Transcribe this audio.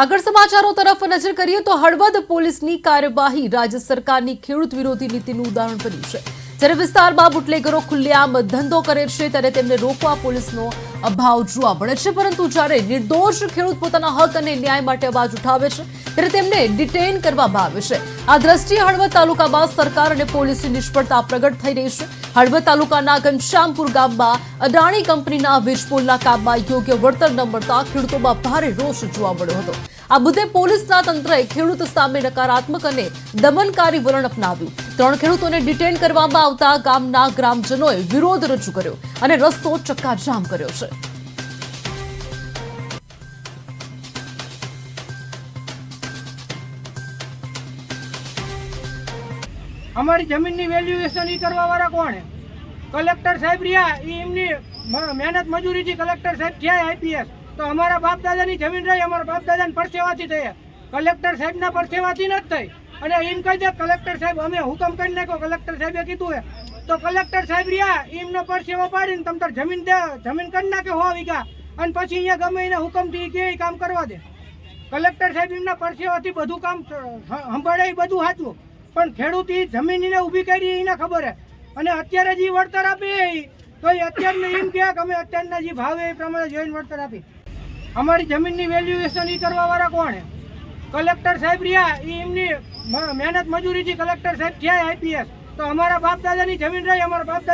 આગળ સમાચારો તરફ નજર કરીએ તો હળવદ પોલીસની કાર્યવાહી રાજ્ય સરકારની ખેડૂત વિરોધી નીતિનું ઉદાહરણ બન્યું છે. જ્યારે વિસ્તારમાં બુટલેગરો ખુલ્લેઆમ ધંધો કરે છે, ત્યારે તેમને રોકવા પોલીસનો અભાવ જોવા મળે છે, પરંતુ જ્યારે નિર્દોષ ખેડૂત પોતાના હક અને ન્યાય માટે અવાજ ઉઠાવે છે, ત્યારે તેમને ડિટેઇન કરવામાં આવે છે. આ દ્રષ્ટિએ હળવદ તાલુકામાં સરકાર અને પોલીસની નિષ્ફળતા પ્રગટ થઈ રહી છે. હળવદ તાલુકાના ઘનશ્યામપુર ગામમાં અદાણી કંપનીના વીજપોલના કામમાં યોગ્ય વળતર ન મળતા ખેડૂતોમાં ભારે રોષ જોવા મળ્યો હતો. આ મુદ્દે પોલીસના તંત્રએ ખેડૂત સામે નકારાત્મક અને દમનકારી વલણ અપનાવ્યું. ત્રણ ખેડૂતોને ડિટેન કરવામાં આવતા ગામના ગ્રામજનોએ વિરોધ રજૂ કર્યો અને રસ્તો ચક્કાજામ કર્યો છે. અમારી જમીનની વેલ્યુએશન ઈ કરવા વાળા કોણ કલેક્ટર સાહેબ રહ્યા એમની મહેનત મહેનત મજૂરીથી કલેક્ટર સાહેબ થયા આઈપીએસ તો અમારા બાપ દાદાની જમીન રહી, અમારા બાપ દાદાને પરસેવાથી થઈ. કલેક્ટર સાહેબના પરસેવાથી નથી થઈ. અને એમ કહી દે, કલેક્ટર સાહેબ, અમે હુકમ કરી નાખ્યો. કલેક્ટર સાહેબે કીધું હે તો કલેક્ટર સાહેબ રહ્યા, એમનો પરસેવો પાડીને તમ જમીન દે, જમીન કરી નાખે હો વીઘા. અને પછી અહીંયા ગમે એને હુકમથી કે કામ કરવા દે. કલેક્ટર સાહેબ એમના પરસેવાથી બધું કામ સંભાળે એ બધું સાચું પણ ખેડૂત એ જમીન એને ઊભી કરી, એને ખબર હે. અને અત્યારે જે વળતર આપે, તો એ અત્યારને એમ કહે કે અમે અત્યારના જે ભાવે એ પ્રમાણે જોઈને વળતર આપી. અમારી જમીનની વેલ્યુએશન એ કરવા વાળા કોણ કલેક્ટર સાહેબ રહ્યા એ એમની મહેનત મજૂરીથી કલેક્ટર સાહેબ થયા આઈપીએસ તો અમારા બાપ દાદાની જમીન રહી, અમારા બાપ દાદા